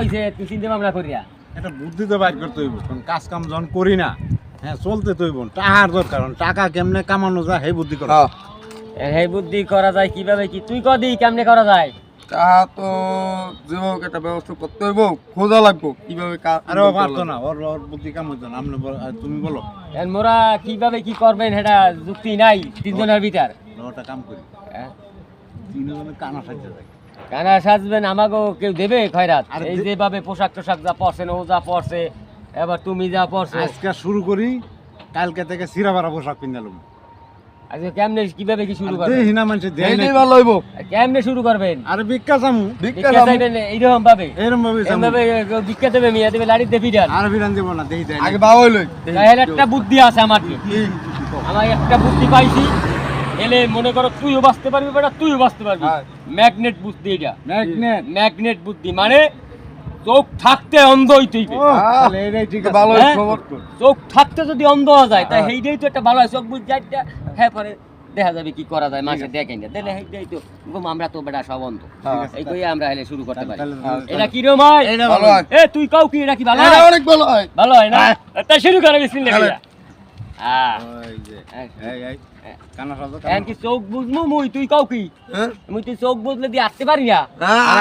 হইছে তুই চিন্তা ভাবনা করিয়া। এটা বুদ্ধি তো বাইর করতে হইব কারণ কাজ কাম যখন করি না হ্যাঁ চলতে তো হইব টাকার দরকার টাকা কেমনে কামানো যায় সেই বুদ্ধি করা। এই বুদ্ধি করা যায় কীভাবে কি? তুই কদি কেমনে করা যায়? তাহা তো যেভাবে একটা ব্যবস্থা করতে হইব খোঁজা লাগবো কীভাবে আরে পারতো না ওর ওর বুদ্ধি কাম হইতো না। আপনি বল- তুমি বলো। মোরা কীভাবে কি করবেন সেটা যুক্তি নাই তিনজনের ভিতর। ওটা কাম করি। হ্যাঁ? তিনজনে কানা সাজতে যাই কানা সাজবেন আমাকেও কেউ দেবে খয়রাত? আরে এই দে- যেভাবে পোশাক টোশাক যা পরছেন ও যা পরছে এবার তুমি যা পরছো। আজকে শুরু করি কালকে থেকে সিরা বাড়া পোশাক কিনলাম আজকে কেমনে কীভাবে কি শুরু করবেন? দেহি না মানুষ দেয় এইটাই ভালো হইব। কেমনে শুরু করবেন? আরে ভিক্ষা চামু ভিক্ষা চাইবেন এইরকম ভাবে এরম ভাবে চামু। এমভাবে ভিক্ষা দেবে মিয়া দেবে লাড়ি দেবি ডান আর বিরান দিব না দেহি দেয় আগে বাবা হইলই তাহলে একটা বুদ্ধি আছে আমার কি আমার একটা বুদ্ধি পাইছি। এলে মনে করো তুইও বাঁচতে পারবি বেটা তুইও বাঁচতে পারবি। হ্যাঁ। ম্যাগনেট বুদ্ধি এটা। ম্যাগনেট। ম্যাগনেট বুদ্ধি মানে চোখ থাকতে অন্ধ ভালো হ্যাঁ? চোখ থাকতে যদি অন্ধ হওয়া যায় তাই হ্যাঁ। সেইটাই তো একটা ভালো হয় চোখ বুঝ যাইটা হ্যাঁ পরে দেখা যাবে কি করা যায় মাসে দেখেন না। তাহলে সেইটাই তো ঘুম আমরা তো বেটা সব অন্ধ। হ্যাঁ। এই কই আমরা হেলে শুরু করতে পারি। এটা কি হয় এটা ভালো এ তুই কাউ কি? এটা কি ভালো হয়? অনেক ভালো হয়। ভালো হয় না? তাই শুরু করে বিসমিল্লাহ হ্যাঁ ওই যে। হ্যাঁ। এই এই। কি চোখ বুঝমু মুই? তুই কাউ কি? হ্যাঁ? মুই তুই চোখ বুঝলে দিয়ে আসতে পারি না।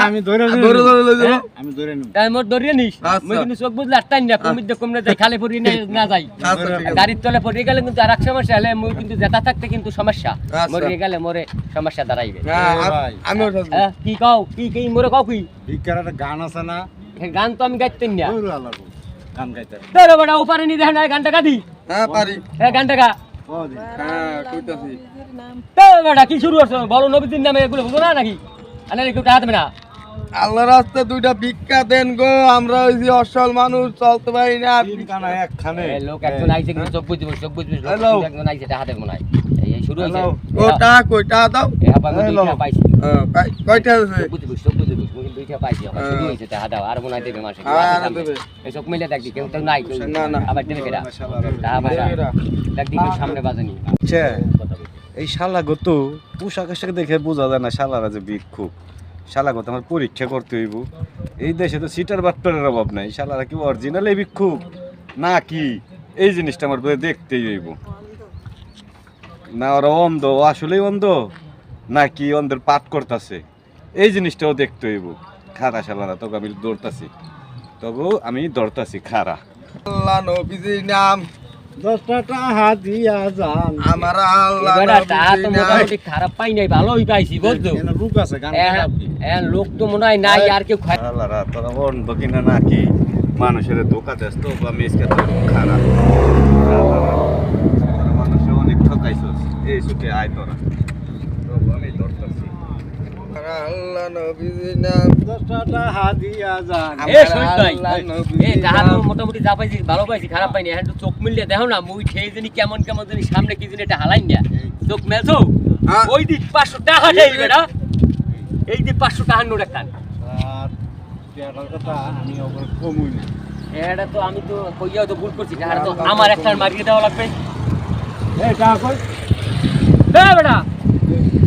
আমি ধরে ধরে ধরে লই যাব হ্যাঁ? আমি ধরে নিব। তাই মোর ধরিয়ে নিস। আচ্ছা। মুই কিন্তু চোখ বুঝলে আসতাই না কমির দিয়ে কমরে যাই খালে পড়ি না না যাই। আচ্ছা গাড়ির তলে পড়ে গেলে কিন্তু আর এক সমস্যা হলে মুই কিন্তু জেতা থাকতে কিন্তু সমস্যা। আচ্ছা। মরে গেলে মোরে সমস্যা দাঁড়াইবে। হ্যাঁ থাকব হ্যাঁ, কি কাও? কি কি মোরে কাও কি? ভিক্ষার একটা গান আছে না? গান তো আমি গাইতেন না। গান গাইতে। তোর নি গানটা গাদি হ্যাঁ পারি। এ গানটা গা। হ্যাঁ বেটা কি শুরু করছ? বলো নবীর নামে এগুলো বুঝো না নাকি? আরে কেউ টাকা না আল্লাহ দুইটা ভিক্ষা দেন গো আমরা ওই যে অসল মানুষ চলতে পারি না। এ লোক একজন আইছে কিন্তু. একজন টাকা দেবে মনে হয়। এই শুরু হয়েছে দাও। আমি Hello. দুইটা পাইছি। হ্যাঁ, কয়টা আছে। চোখ বুঝবি চোখ বুঝবি মুই কিন্তু দুইটা পাইছি। আমার শুরু হ্যাঁ। হয়েছে দাও আর মনে হয় দেবে মাসে হ্যাঁ, আর দেবে। মিলে দেখবি কেউ তো নাই না, না। আবার দেবে কেডা কেউ সামনে বাজেনি। আচ্ছা এই শালা গত পোশাক আশাক দেখে বোঝা যায় না শালারা যে ভিক্ষুক। শালা গত আমার পরীক্ষা করতে হইব। এই দেশে তো সিটার বাট্টারের অভাব নাই। শালারা কি অরিজিনাল এই ভিক্ষুক? না কি? এই জিনিসটা আমার দেখতেই হইব। না ওরা অন্ধ ও আসলেই অন্ধ? নাকি অন্ধের পাঠ করতেছে? এই জিনিসটাও দেখতে হইব। খারা শালারা তোকে আমি দৌড়তাছি তবু আমি দৌড়তাছি খারা। আল্লাহ নবীজির নাম। আমার নাম। মোটামুটি খারাপ পাই নাই ভালোই পাইছি বুঝছ? এখানে লোক আছে লোক তো মনে হয় নাই আর কেউ তোরা অন্ধ কিনা নাকি? মানুষের ধোকা দেস তো বা মিসকে তো খারাপ শালারা, তোরা মানুষে অনেক ঠকাইছস। এই সুখে আয় তোরা। আমি ধরতাছি আমার আল্লাহ নবীজির নাম দশটা টাকা দিয়া এ শহীদ ভাই এ নবীজির তো মোটামুটি যা পাইছি ভালো পাইছি খারাপ পাইনি এখন তো চোখ মিললে দেখো না মুই খেয়ে জানি কেমন কেমন জানি সামনে কি জানি এটা হালাই না চোখ মেলছো? হ্যাঁ। ওই দিক পাঁচশো টাকা বেটা এই দিক পাঁচশো টাকার নোট একটা কথা আমি ওপর কমই না। এটা তো আমি তো কইয়াও তো ভুল করছি তো আমার একটা মারিয়ে দেওয়া লাগবে। কই? হ্যাঁ বেটা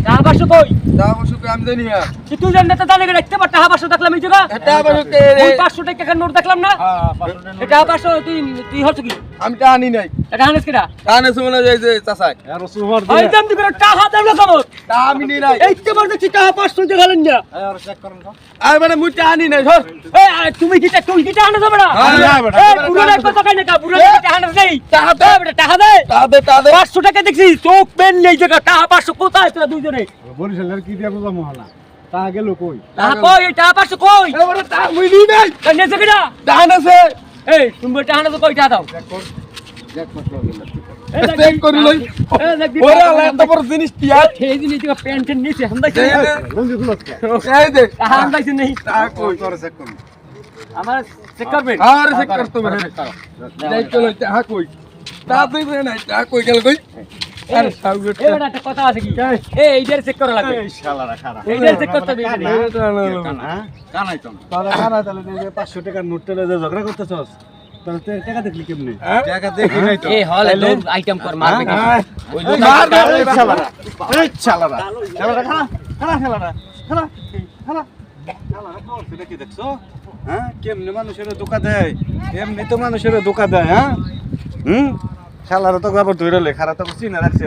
টাকা পাঁচশো কই? টাকা পয়সা কই আমি জানি না। কি তুই জানি তো জানি দেখতে পার টাকা পাঁচশো দেখলাম এই জায়গা। টাকা কে পাঁচশো টাকা নোট দেখলাম না? হ্যাঁ পাঁচশো টাকা পাঁচশো তুই তুই হচ্ছে কি? আমি টাকা আনি নাই। এটা হানেস কিটা টাকা নেছে মনে হয় যে চাচাই। আর ওই দিয়ে দাম দিকে টাকা দেব না কেমন টাকা আমি নি নাই। এই তো বলতে টাকা পাঁচশো দিয়ে গেলেন না। আর চেক করেন তো। আর মানে মুই টাকা আনি নাই ধর। এই, তুমি কি টা- তুই কি টাকা দেবে না? হ্যাঁ, হ্যাঁ, বেটা। এই পুরো কথা কাই না কা পুরো টাকা না দেই টাকা দে। এই বেটা টাকা দে। টাকা দে টাকা দে। পাঁচশো টাকা দেখছি চোখ পেন নেই জায়গা টাকা পাঁচশো কোথায় তোরা দুইজনে? বরিশালের কি দিয়া বুঝা মহানা টাকা গেল কই? টাকা কই এই টাকা পাঁচশো কই? এবারে টাকা মুই নি নাই। নেছে কিনা? টাকা নেছে এই তুমি টাকা না তো কই টাকা দাও। আমার চেক করবেন আর চেক করতে হবে দেখ চলো টাকা কই? টাকা তুই দে নাই কই গেল কই? আরে সাউগট এই একটা কথা আছে কি? এই। এইটার চেক করা লাগবে। এই শালারা খারাপ এইটার চেক করতে হবে কানাই তো তাহলে তাহলে 500 টাকার নোট টেলে ঝগড়া করতেছস? তাহলে তুই টাকা দেখলি কেমনে? টাকা দেখি নাই তো? এই হল লোক আইটেম কর মারবে কি? ওই লোক মার এই শালারা। এই শালারা। শালারা খানা খানা শালারা খানা খানা শালারা খাওয়া সেটা কি দেখছ? হ্যাঁ কেমনি মানুষের ধোকা দেয়? এমনি তো মানুষের ধোকা দেয় হ্যাঁ? হুম? শালারা তো গাবর ধরে খারাপ তো চিনে রাখছি।